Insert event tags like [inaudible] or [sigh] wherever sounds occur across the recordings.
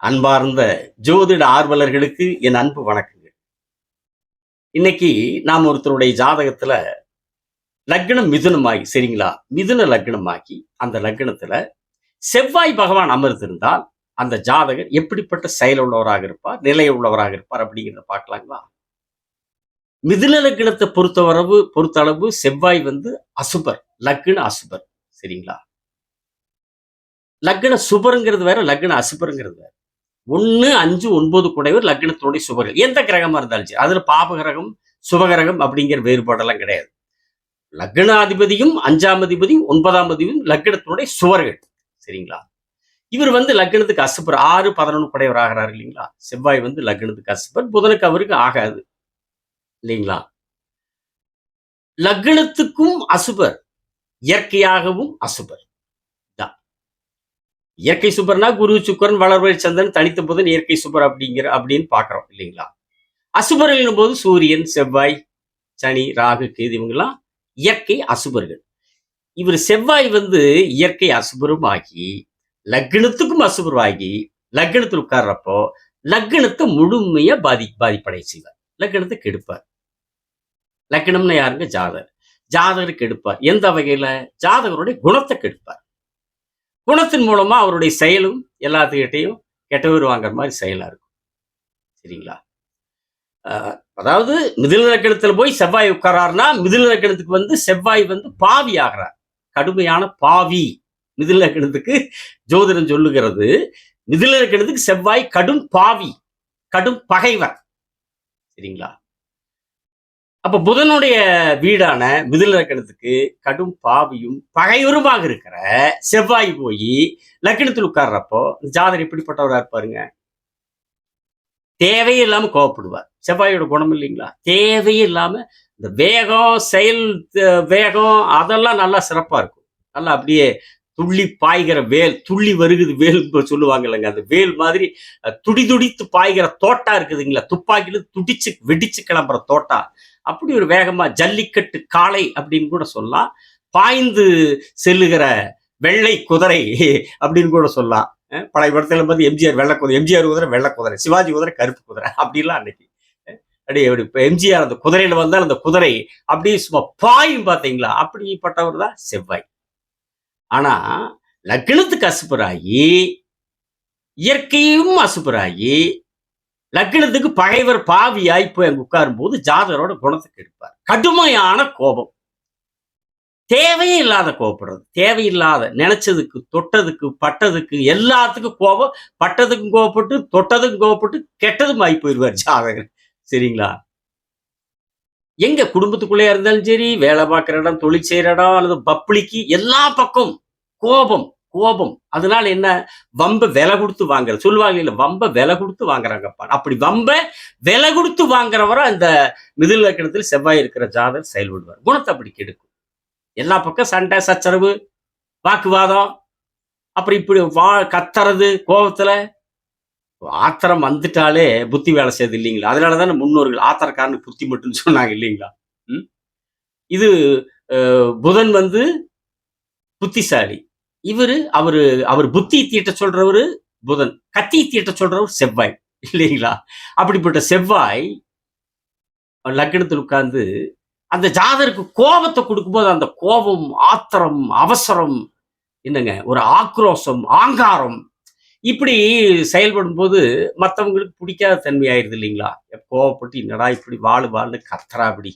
அன்பார்ந்த ஜோதிட ஆர்வலர்களுக்கு என் அன்பு வணக்கங்கள். இன்னைக்கு நாம் ஒருத்தருடைய ஜாதகத்துல லக்னம் மிதுனமாகி சரிங்களா? மிதுன லக்னமாகி அந்த லக்னத்துல செவ்வாய் பகவான் அமர்ந்திருந்தால் அந்த ஜாதகர் எப்படிப்பட்ட செயல் உள்ளவராக இருப்பார் நிலை உள்ளவராக இருப்பார் அப்படிங்கிறத பார்க்கலாங்களா? மிதுன லக்னத்தை பொறுத்தவரவு பொறுத்தளவு செவ்வாய் வந்து அசுபர் லக்ன அசுபர் சரிங்களா? லக்ன சுபருங்கிறது வேற லக்ன அசுபருங்கிறது வேற. ஒன்று அஞ்சு ஒன்பது குடைவர் லக்னத்தினுடைய சுபர்கள் எந்த கிரகமா இருந்தாலும் சரி. அதுல பாபகிரகம் சுபகிரகம் அப்படிங்கிற வேறுபாடெல்லாம் கிடையாது. லக்னாதிபதியும் அஞ்சாம் அதிபதியும் ஒன்பதாம் அதிபதியும் லக்னத்தினுடைய சுவர்கள். சரிங்களா? இவர் வந்து லக்னத்துக்கு அசுபர். ஆறு பதினொன்று குடையவர் ஆகிறார் இல்லைங்களா? செவ்வாய் வந்து லக்னத்துக்கு அசுபர். புதனுக்கு அவருக்கு ஆகாது. இல்லைங்களா? லக்னத்துக்கும் அசுபர். இயற்கையாகவும் அசுபர். இயற்கை சுபர்னா குரு சுக்கரன் வளர்வழி சந்திரன் தனித்த புதன் இயற்கை சுபர் அப்படிங்கிற அப்படின்னு பார்க்குறோம் இல்லைங்களா? அசுபர்கள் போது சூரியன் செவ்வாய் சனி ராகு கேது இவங்கெல்லாம் இயற்கை அசுபர்கள். இவர் செவ்வாய் வந்து இயற்கை அசுபரும் ஆகி லக்னத்துக்கும் அசுபரும் ஆகி லக்னத்தில் உட்கார்றப்போ லக்னத்தை முழுமையா பாதி பாதிப்படை செய்வார். லக்னத்தை கெடுப்பார். லக்னம்னு யாருங்க? ஜாதகர். ஜாதகர் கெடுப்பார் எந்த வகையில? ஜாதகருடைய குணத்தை கெடுப்பார். குணத்தின் மூலமா அவருடைய செயலும் எல்லாத்துக்கிட்டையும் கெட்டவர் வாங்குற மாதிரி செயலா இருக்கும். சரிங்களா? அதாவது மிதில லக்கணத்துல போய் செவ்வாய் உட்காராருன்னா மிதில லக்கணத்துக்கு வந்து செவ்வாய் வந்து பாவி ஆகிறார். கடுமையான பாவி. மிதில லக்கணத்துக்கு ஜோதிடம் சொல்லுகிறது மிதில லக்கணத்துக்கு செவ்வாய் கடும் பாவி கடும் பகைவர். சரிங்களா? அப்ப புதனுடைய வீடான மிதில் லக்கணத்துக்கு கடும் பாவியும் பகையுருமாக இருக்கிற செவ்வாய் போய் லக்கணத்தில் உட்கார்றப்போ இந்த ஜாதகர் எப்படிப்பட்டவரா இருப்பாருங்க? தேவையில்லாம கோவப்படுவார். செவ்வாயோட குணம் இல்லைங்களா? தேவையில்லாம இந்த வேகம் செயல் வேகம் அதெல்லாம் நல்லா சிறப்பா இருக்கும். நல்லா அப்படியே துள்ளி பாய்கிற வேல் துள்ளி வருகுது வேல் சொல்லுவாங்க இல்லைங்க. அந்த வேல் மாதிரி துடி துடித்து பாய்கிற தோட்டா இருக்குதுங்களா? துப்பாக்கியில துடிச்சு வெடிச்சு கிளம்புற தோட்டா. அப்படி ஒரு வேகமாக ஜல்லிக்கட்டு காளை அப்படின்னு கூட சொல்லலாம். பாய்ந்து செல்லுகிற வெள்ளை குதிரை அப்படின்னு கூட சொல்லலாம். பழைய படத்துல பார்த்து எம்ஜிஆர் வெள்ளை குதிரை எம்ஜிஆர் குதிரை வெள்ளை குதிரை சிவாஜி குதிரை கருப்பு குதிரை அப்படிலாம் அன்னைக்கு. அப்படியே அப்படி இப்போ எம்ஜிஆர் அந்த குதிரையில் வந்தால் அந்த குதிரை அப்படியே சும்மா பாயும் பார்த்தீங்களா? அப்படிப்பட்டவர் தான் செவ்வாய். ஆனால் லக்னத்துக்கு அசுப்பராகி இயற்கையும் அசுப்பராகி லக்னத்துக்கு பகைவர் பாவியாய் போய் அங்க உட்காரும் போது ஜாதகரோட குணத்துக்கு எடுப்பார் கடுமையான கோபம். தேவையே இல்லாத கோபப்படுறது. தேவையில்லாத நினைச்சதுக்கு தொட்டதுக்கு பட்டதுக்கு எல்லாத்துக்கும் கோபம். பட்டதுக்கும் கோபப்பட்டு தொட்டதுக்கும் கோபப்பட்டு கெட்டதும் ஆகி போயிடுவார் ஜாதகர். சரிங்களா? எங்க குடும்பத்துக்குள்ளே இருந்தாலும் சரி வேலை பார்க்குற இடம் தொழில் செய்கிற இடம் அல்லது பப்ளிக்கு எல்லா பக்கம் கோபம். கோபம். அதனால என்ன? வம்ப விலை கொடுத்து வாங்குற சொல்லுவாங்க இல்லை வம்ப விலை கொடுத்து வாங்குறாங்கப்பா அப்படி வம்ப விலை கொடுத்து வாங்குறவரை அந்த மிதில் லக்கணத்தில் செவ்வாய் இருக்கிற ஜாதகர் செயல்படுவார். குணத்தை அப்படி கெடுக்கும். எல்லா பக்கம் சண்டை சச்சரவு வாக்குவாதம். அப்புறம் இப்படி வா கத்துறது கோபத்துல. ஆத்திரம் வந்துட்டாலே புத்தி வேலை செய்யுது இல்லைங்களா? அதனால தானே முன்னோர்கள் ஆத்திரக்காரனுக்கு புத்தி மட்டும்னு சொன்னாங்க இல்லைங்களா? ம்? இது புதன் வந்து புத்திசாலி. இவரு அவரு அவர் புத்தி தீட்ட சொல்றவரு புதன் கத்தி தீட்ட சொல்றவர் செவ்வாய் இல்லைங்களா? அப்படிப்பட்ட செவ்வாய் லக்னத்தில் உட்கார்ந்து அந்த ஜாதருக்கு கோபத்தை கொடுக்கும்போது அந்த கோபம் ஆத்திரம் அவசரம் என்னங்க ஒரு ஆக்ரோஷம் ஆங்காரம் இப்படி செயல்படும் போது மற்றவங்களுக்கு பிடிக்காத தன்மை ஆயிருது இல்லைங்களா? கோவப்பட்டு என்னடா இப்படி வாழு வாழ்னு கத்துறா அப்படி.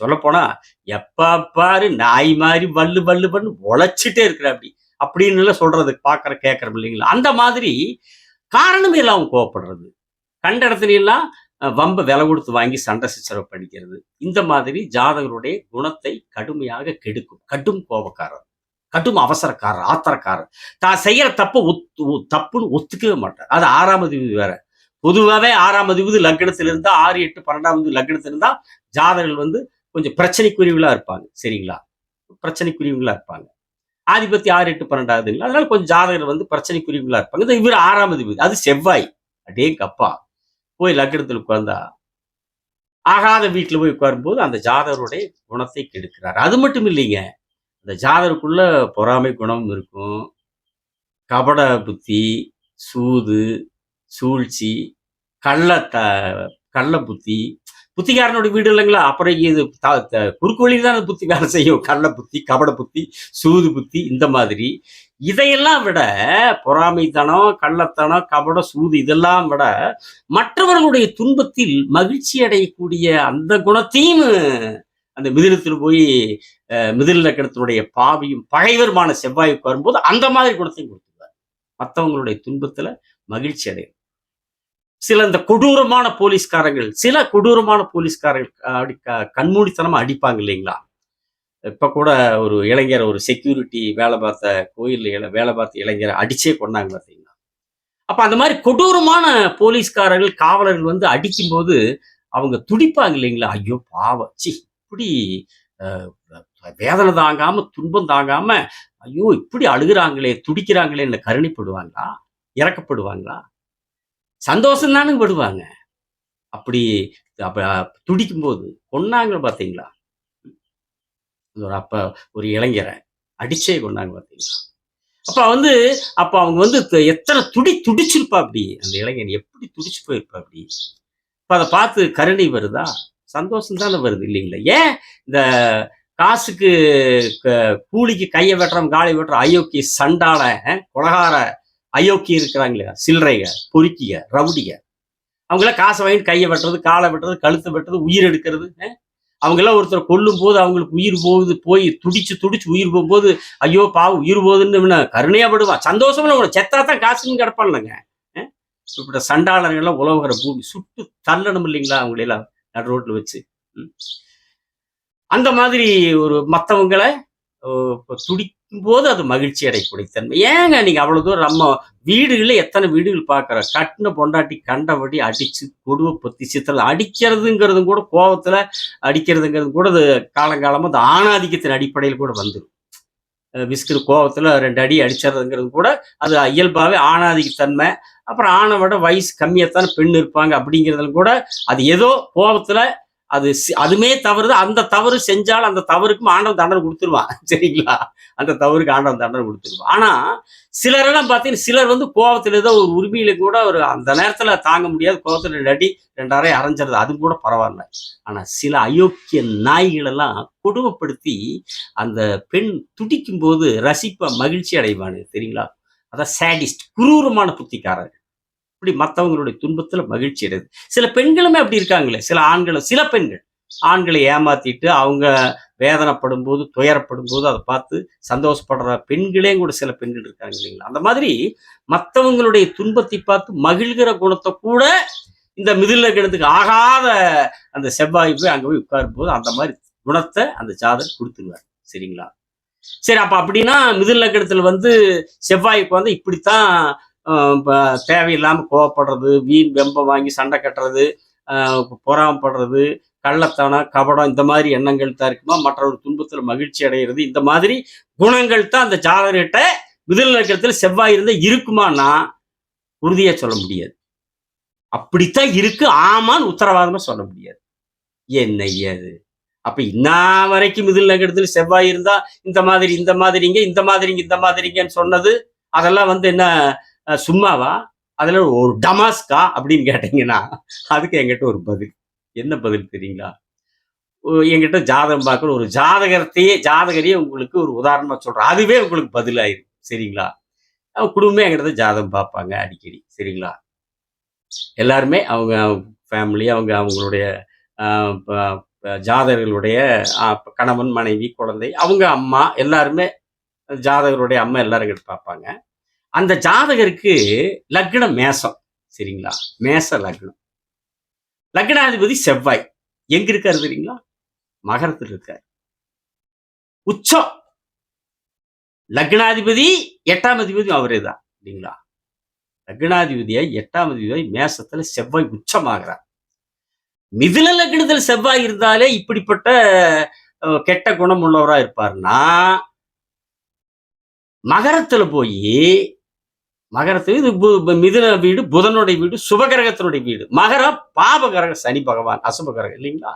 சொல்ல போனா எப்ப பாரு நாய் மாதிரி வல்லு வல்லு பண்ணு உழைச்சிட்டே இருக்கிற அப்படி. அப்படின்னு எல்லாம் சொல்றது பார்க்குற கேட்கறோம் இல்லைங்களா? அந்த மாதிரி காரணமே இல்லாமல் கோவப்படுறது. கண்ட இடத்துல எல்லாம் வம்ப விலை கொடுத்து வாங்கி சண்டை சிச்சரவு பண்ணிக்கிறது. இந்த மாதிரி ஜாதகருடைய குணத்தை கடுமையாக கெடுக்கும். கடும் கோபக்காரர். கடும் அவசரக்காரர் ஆத்திரக்காரர். தான் செய்யற தப்பு ஒத்து ஒ- தப்புன்னு ஒத்துக்கவே மாட்டார். அது ஆறாம் அதிபதி வேற. பொதுவாகவே ஆறாம் அதிபதி லக்னத்தில் இருந்தால் ஆறு எட்டு பன்னெண்டாம் அதிபதி லக்னத்தில் இருந்தால் ஜாதகர்கள் வந்து கொஞ்சம் பிரச்சனைக்குரியவங்களா இருப்பாங்க. சரிங்களா? பிரச்சனைக்குரியவங்களா இருப்பாங்க. ஆதிபத்தி ஆறு எட்டு பன்னெண்டாவதுங்களா அதனால கொஞ்சம் ஜாதகர் வந்து பிரச்சனைக்குரியவங்களா இருப்பாங்க. இவர் ஆறாம் அதிபதி. அது செவ்வாய். அடே கப்பா. போய் லக்னத்தில் உட்கார்ந்தா ஆகாத வீட்டில் போய் உட்காரும்போது அந்த ஜாதகருடைய குணத்தை கெடுக்கிறார். அது மட்டும் இல்லைங்க. அந்த ஜாதகருக்குள்ள பொறாமை குணம் இருக்கும். கபட புத்தி சூது சூழ்ச்சி கள்ள த கள்ள புத்தி புத்திகாரனோட வீடு இல்லைங்களா? அப்புறம் இது த- குறுக்கு வழியில் தான் புத்தி வேலை செய்யும். கள்ள புத்தி கபட புத்தி சூது புத்தி இந்த மாதிரி. இதையெல்லாம் விட பொறாமைத்தனம் கள்ளத்தனம் கபட சூது இதெல்லாம் விட மற்றவர்களுடைய துன்பத்தில் மகிழ்ச்சி அடையக்கூடிய அந்த குணத்தையும் அந்த மிதிலத்தில் போய் அஹ், மிதில் லக்கணத்தினுடைய பாவியும் பகைவருமான செவ்வாய்க்கு வரும்போது அந்த மாதிரி குணத்தையும் கொடுத்துருவார் மற்றவங்களுடைய துன்பத்தில் மகிழ்ச்சி அடையும். சில இந்த கொடூரமான போலீஸ்காரங்கள் சில கொடூரமான போலீஸ்காரர்கள் அப்படி க- அடிப்பாங்க இல்லைங்களா? இப்போ கூட ஒரு இளைஞர் ஒரு செக்யூரிட்டி வேலை பார்த்த கோயில் வேலை பார்த்த இளைஞரை அடிச்சே கொண்டாங்க பார்த்தீங்களா அப்போ அந்த மாதிரி கொடூரமான போலீஸ்காரர்கள் காவலர்கள் வந்து அடிக்கும்போது அவங்க துடிப்பாங்க இல்லைங்களா? ஐயோ பாவம். சி இப்படி வேதனை தாங்காம துன்பம் தாங்காம ஐயோ இப்படி அழுகுறாங்களே துடிக்கிறாங்களே கருணைப்படுவாங்களா? இறக்கப்படுவாங்களா சந்தோஷம் தானே படுவாங்க. அப்படி அப்ப துடிக்கும்போது கொண்டாங்க பார்த்தீங்களா? ஒரு அப்ப ஒரு இளைஞரை அடிச்சே கொண்டாங்க பார்த்தீங்களா? அப்ப வந்து அப்ப அவங்க வந்து எத்தனை துடி துடிச்சிருப்பா அப்படி? அந்த இளைஞன் எப்படி துடிச்சு போயிருப்பா அப்படி? இப்ப அதை பார்த்து கருணை வருதா? சந்தோஷம் தானே வருது இல்லைங்களா? ஏன் இந்த காசுக்கு க- கூலிக்கு கையை வெட்டுறோம் காலை வெட்டுறோம் அயோக்கிய சண்டால கொலகார அயோக்கிய இருக்கிறாங்களே சில்லறைக பொறுக்கிய ரவுடிங்க அவங்களாம் காசை வாங்கிட்டு கையை வெட்டுறது காலை வெட்டுறது கழுத்தை வெட்டுறது உயிர் எடுக்கிறது அவங்கெல்லாம் ஒருத்தர் கொல்லும் போது அவங்களுக்கு உயிர் போகுது போய் துடிச்சு துடிச்சு உயிர் போகும்போது ஐயோ பா உயிர் போகுதுன்னு கருணையா படுவான் சந்தோஷமா உங்களை செத்தா தான் காசுன்னு கிடப்பான்லங்க இப்படி சண்டாளர்கள்லாம் உலவுகிற பூமி சுட்டு தள்ளணும் இல்லைங்களா அவங்களெல்லாம் நடு ரோட்ல வச்சு அந்த மாதிரி ஒரு மற்றவங்களை துடி போது அது மகிழ்ச்சி அடையக்கூடிய தன்மை ஏங்க நீங்க அவ்வளவு தூரம் நம்ம வீடுகளில் எத்தனை வீடுகள் பார்க்குறோம்? கட்டின பொண்டாட்டி கண்டபடி அடிச்சு கொடுவை பத்தி சித்தல் அடிக்கிறதுங்கிறதும் கூட கோபத்துல அடிக்கிறதுங்கிறது கூட அது காலங்காலமா அந்த ஆணாதிக்கத்தின் அடிப்படையில் கூட வந்துடும் விஸ்கிற கோபத்துல ரெண்டு அடி அடிச்சிடுறதுங்கிறது கூட அது இயல்பாவே ஆணாதிக்கத்தன்மை. அப்புறம் ஆணை விட வயசு தானே பெண் இருப்பாங்க அப்படிங்கிறதுல கூட அது ஏதோ கோபத்துல அது சி- அதுமே தவறு அந்த தவறு செஞ்சால் அந்த தவறுக்கும் ஆண்டவன் தண்டனை கொடுத்துருவான். [laughs] சரிங்களா? அந்த தவறுக்கு ஆண்டவன் தண்டனை கொடுத்துருவான். ஆனா சிலரெல்லாம் பார்த்தீங்கன்னா சிலர் வந்து கோபத்துல ஏதோ ஒரு உரிமையில கூட ஒரு அந்த நேரத்துல தாங்க முடியாது. கோபத்துல இல்லாட்டி அடி ரெண்டாயிரம் அரைஞ்சிருது. அது கூட பரவாயில்ல. ஆனா சில அயோக்கிய நாய்கள் எல்லாம் கொடுமைப்படுத்தி அந்த பெண் துடிக்கும் போது ரசிப்ப மகிழ்ச்சி அடைவானு தெரியுங்களா? அதான் சேடிஸ்ட் குரூரமான புத்திக்காரர்கள் இப்படி மற்றவங்களுடைய துன்பத்துல மகிழ்ச்சி அடையுது. சில பெண்களுமே அப்படி இருக்காங்களே. சில ஆண்களும் சில பெண்கள் ஆண்களை ஏமாத்திட்டு அவங்க வேதனைப்படும் போது துயரப்படும் போது அதை பார்த்து சந்தோஷப்படுற பெண்களே கூட சில பெண்கள் இருக்காங்க இல்லைங்களா? அந்த மாதிரி மற்றவங்களுடைய துன்பத்தை பார்த்து மகிழ்கிற குணத்தை கூட இந்த மிதில கிணத்துக்கு ஆகாத அந்த செவ்வாய் போய் அங்கே போய் உட்காரும் போது அந்த மாதிரி குணத்தை அந்த ஜாதகர் கொடுத்துருவார். சரிங்களா? சரி அப்போ அப்படின்னா மிதில் லக்கணத்துல வந்து செவ்வாய்க்கு வந்து இப்படித்தான் இப்போ தேவையில்லாமல் கோவப்படுறது வீண் வெம்பம் வாங்கி சண்டை கட்டுறது பொறாமப்படுறது கள்ளத்தனம் கபடம் இந்த மாதிரி எண்ணங்கள் தான் இருக்குமா? மற்றவர் துன்பத்தில் மகிழ்ச்சி அடைகிறது இந்த மாதிரி குணங்கள் தான் அந்த ஜாதகர்கிட்ட மிதில் நட்சத்திரத்தில் செவ்வாய் இருந்தால் இருக்குமான்னா உறுதியாக சொல்ல முடியாது. அப்படித்தான் இருக்கு ஆமான்னு உத்தரவாதமாக சொல்ல முடியாது. என்ன ஏது அப்ப இன்னா வரைக்கும் மிதில் நகரத்தில் செவ்வாய் இருந்தா இந்த மாதிரி இந்த மாதிரிங்க இந்த மாதிரிங்க இந்த மாதிரிங்கன்னு சொன்னது அதெல்லாம் வந்து என்ன சும்மாவா? அதில் ஒரு டமாஸ்கா அப்படின்னு கேட்டிங்கன்னா அதுக்கு எங்கிட்ட ஒரு பதில். என்ன பதில் தெரியுங்களா? ஓ, ஜாதகம் பார்க்குற ஒரு ஜாதகத்தையே ஜாதகரையே உங்களுக்கு ஒரு உதாரணமாக சொல்கிறேன் அதுவே உங்களுக்கு பதிலாயிரும். சரிங்களா? குடும்பமே எங்கிட்ட ஜாதகம் பார்ப்பாங்க அடிக்கடி. சரிங்களா? எல்லாருமே அவங்க ஃபேமிலி அவங்க அவங்களுடைய ஜாதகர்களுடைய கணவன் மனைவி குழந்தை அவங்க அம்மா எல்லாருமே ஜாதகருடைய அம்மா எல்லாரும் எங்கிட்ட பார்ப்பாங்க. அந்த ஜாதகருக்கு லக்னம் மேசம் சரிங்களா? மேச லக்னம். லக்னாதிபதி செவ்வாய். எங்க இருக்காரு தெரியுங்களா? மகரத்தில் இருக்கார். உச்சம். லக்னாதிபதி எட்டாம் அதிபதி அவரே தான் இல்லைங்களா? லக்னாதிபதியா எட்டாம் அதிபதி மேசத்துல செவ்வாய் உச்சமாகிறார். மிதில லக்னத்தில் செவ்வாய் இருந்தாலே இப்படிப்பட்ட கெட்ட குணம் உள்ளவரா இருப்பாருன்னா மகரத்துல போய் மகரத்துக்கு இது பு- மிதுன வீடு புதனுடைய வீடு சுபகிரகத்தினுடைய வீடு. மகரம் பாபகிரகம் சனி பகவான் அசுபகிரகம் இல்லைங்களா?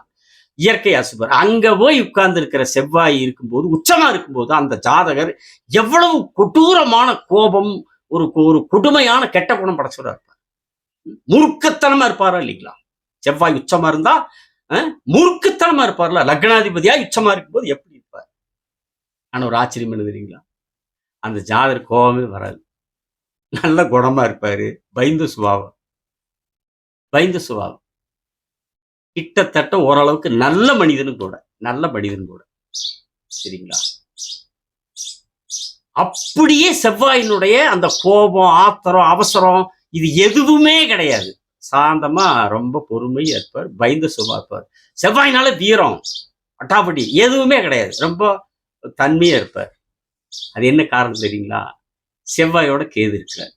இயற்கை அசுபர். அங்க போய் உட்கார்ந்து இருக்கிற செவ்வாய் இருக்கும்போது உச்சமா இருக்கும்போது அந்த ஜாதகர் எவ்வளவு கொடூரமான கோபம் ஒரு ஒரு கொடுமையான கெட்ட குணம் படைச்சவரா இருப்பார். முறுக்குத்தனமா இருப்பாரா இல்லைங்களா? செவ்வாய் உச்சமா இருந்தா அஹ், முறுக்குத்தனமா இருப்பார்ல? லக்னாதிபதியா உச்சமா இருக்கும்போது எப்படி இருப்பார்? ஆனா ஒரு ஆச்சரியம் என்ன தெரியுங்களா அந்த ஜாதகர் கோபமே வராது. நல்ல குணமா இருப்பாரு. பயந்து சுபாவம். பயந்து சுபாவம். கிட்டத்தட்ட ஓரளவுக்கு நல்ல மனிதனும் கூட நல்ல மனிதன் கூட. சரிங்களா? அப்படியே செவ்வாயினுடைய அந்த கோபம் ஆத்திரம் அவசரம் இது எதுவுமே கிடையாது. சாந்தமா ரொம்ப பொறுமையா இருப்பார் பயந்து சுபா இருப்பார். செவ்வாயினால வீரம் அட்டாப்படி எதுவுமே கிடையாது. ரொம்ப தன்மையா இருப்பார். அது என்ன காரணம் தெரியுங்களா? செவ்வாயோட கேது இருக்கிறார்.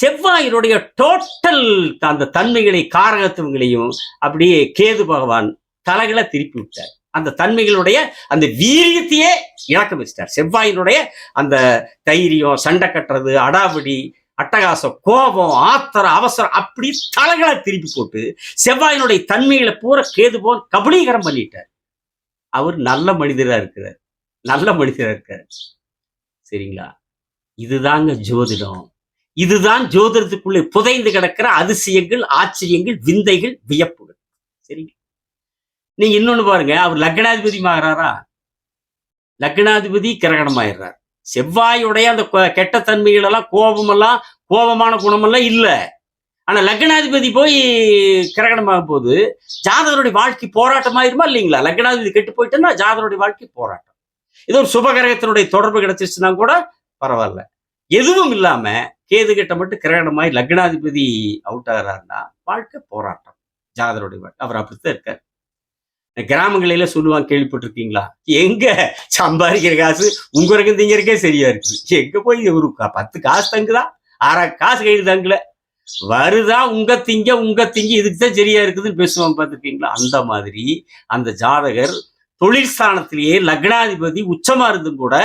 செவ்வாயினுடைய டோட்டல் அந்த தன்மைகளை காரகத்துவங்களையும் அப்படியே கேது பகவான் தலைகளை திருப்பி விட்டார். அந்த தன்மைகளுடைய அந்த வீரியத்தையே இழக்க வச்சிட்டார். செவ்வாயினுடைய அந்த தைரியம் சண்டை கட்டுறது அடாவடி அட்டகாசம் கோபம் ஆத்திரம் அவசரம் அப்படி தலைகளை திருப்பி போட்டு செவ்வாயினுடைய தன்மைகளை பூரா கேது போல் கபலீகரம் பண்ணிட்டார். அவர் நல்ல மனிதரா இருக்கிறார். நல்ல மனிதரா இருக்கார் சரிங்களா? இதுதாங்க ஜோதிடம். இதுதான் ஜோதிடத்துக்குள்ளே புதைந்து கிடக்கிற அதிசயங்கள் ஆச்சரியங்கள் விந்தைகள் வியப்புகள். சரிங்க? நீங்க இன்னொன்னு பாருங்க அவர் லக்னாதிபதி மாறாரா? லக்னாதிபதி கிரகணம் ஆயிடுறார் செவ்வாயுடைய அந்த கெட்ட தன்மைகள் எல்லாம் கோபம் எல்லாம் கோபமான குணமெல்லாம் இல்ல. ஆனா லக்னாதிபதி போய் கிரகணமாகும் போது ஜாதகருடைய வாழ்க்கை போராட்டம் ஆயிருமா இல்லைங்களா? லக்னாதிபதி கெட்டு போயிட்டேன்னா ஜாதகருடைய வாழ்க்கை போராட்டம். இது ஒரு சுபகிரகத்தினுடைய தொடர்பு கிடைச்சிருச்சுன்னா கூட பரவாயில்ல. எதுவும் இல்லாம கேது கிட்ட மட்டும் கிரகணமாய் லக்னாதிபதி அவுட் ஆகிறாருன்னா வாழ்க்கை போராட்டம். ஜாதருடைய அவர் அப்படித்தான் இருக்கார். கிராமங்களில சொல்லுவாங்க கேள்விப்பட்டிருக்கீங்களா? எங்க சம்பாதிக்கிற காசு உங்க வரைக்கும் திங்கிறக்கே சரியா இருக்குது. எங்க போய் ஒரு பத்து காசு தங்குதா? அரை காசு கையில் தங்கல. வருதா? உங்க திங்க உங்க திங்க இதுக்கு தான் சரியா இருக்குதுன்னு பேசுவாங்க பார்த்துருக்கீங்களா? அந்த மாதிரி அந்த ஜாதகர் தொழில் ஸ்தானத்திலேயே லக்னாதிபதி உச்சமா இருந்தும் கூட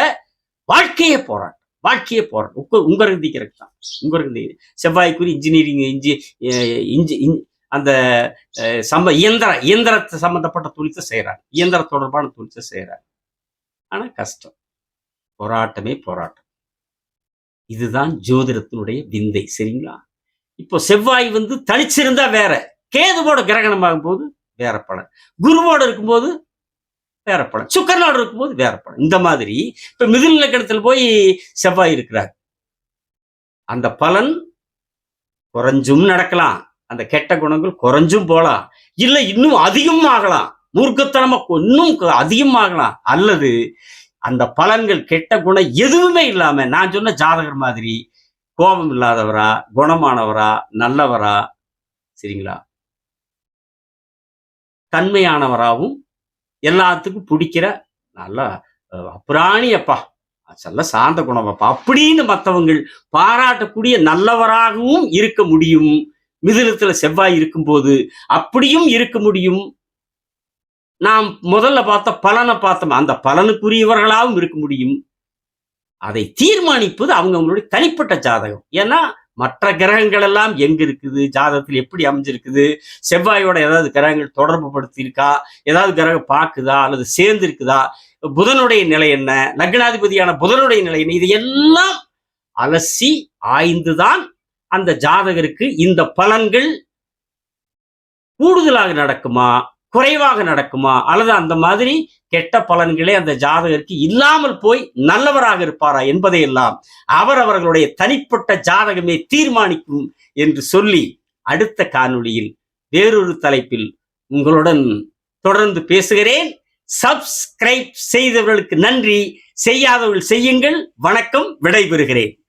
வாழ்க்கையே போராட்டம். வாழ்க்கையே போராட்டம். உங்க உங்க ரந்திக்கிறதுக்கு தான். உங்க செவ்வாய்க்குரிய இன்ஜினியரிங் இன்ஜி இன்ஜி இன்- அந்த சம்ப இயந்திர இயந்திரத்தை சம்மந்தப்பட்ட தொழிற்சை செய்கிறார் இயந்திர தொடர்பான தொழிற்சை செய்கிறார் ஆனால் கஷ்டம். போராட்டமே போராட்டம். இதுதான் ஜோதிடத்தினுடைய விந்தை சரிங்களா? இப்போ செவ்வாய் வந்து தனிச்சிருந்தா வேற. கேதுவோட கிரகணம் ஆகும்போது வேற பலன். குருவோட இருக்கும்போது வேற பலன் சுக்கரனோட இருக்கும்போது வேற படம். இந்த மாதிரி இப்ப மிதுன லக்கணத்தில் போய் செவ்வாய் இருக்கிறார். அந்த பலன் குறைஞ்சும் நடக்கலாம். அந்த கெட்ட குணங்கள் குறைஞ்சும் போலாம் இல்ல இன்னும் அதிகம் ஆகலாம் மூர்க்கத்தனமா இன்னும் அதிகம் ஆகலாம் அல்லது அந்த பலன்கள் கெட்ட குணம் எதுவுமே இல்லாம நான் சொன்ன ஜாதகர் மாதிரி கோபம் இல்லாதவரா குணமானவரா நல்லவரா சரிங்களா? தன்மையானவராகவும் எல்லாத்துக்கும் பிடிக்கிற நல்ல அப்புராணியப்பா. செல்ல அப்பா சாந்த குணமப்பா. அப்படின்னு மற்றவங்கள் பாராட்டக்கூடிய நல்லவராகவும் இருக்க முடியும். மிதுனத்துல செவ்வாய் இருக்கும்போது அப்படியும் இருக்க முடியும். நாம் முதல்ல பார்த்த பலனை பார்த்தோம். அந்த பலனுக்குரியவர்களாகவும் இருக்க முடியும். அதை தீர்மானிப்பது அவங்க அவங்களுடைய தனிப்பட்ட ஜாதகம். ஏன்னா மற்ற கிரகங்கள் எல்லாம் எங்க இருக்குது? ஜாதகத்தில் எப்படி அமைஞ்சிருக்குது? செவ்வாயோட ஏதாவது கிரகங்கள் தொடர்பு படுத்தியிருக்கா? ஏதாவது கிரகம் பார்க்குதா? அல்லது சேர்ந்து இருக்குதா புதனுடைய நிலை என்ன? லக்னாதிபதியான புதனுடைய நிலை என்ன? இது எல்லாம் அலசி ஆய்ந்துதான் அந்த ஜாதகருக்கு இந்த பலன்கள் கூடுதலாக நடக்குமா? குறைவாக நடக்குமா? அல்லது அந்த மாதிரி கெட்ட பலன்களே அந்த ஜாதகருக்கு இல்லாமல் போய் நல்லவராக இருப்பாரா என்பதையெல்லாம் அவர் அவர்களுடைய தனிப்பட்ட ஜாதகமே தீர்மானிக்கும் என்று சொல்லி அடுத்த காணொளியில் வேறொரு தலைப்பில் உங்களுடன் தொடர்ந்து பேசுகிறேன். சப்ஸ்கிரைப் செய்தவர்களுக்கு நன்றி. செய்யாதவர்கள் செய்யுங்கள். வணக்கம். விடைபெறுகிறேன்.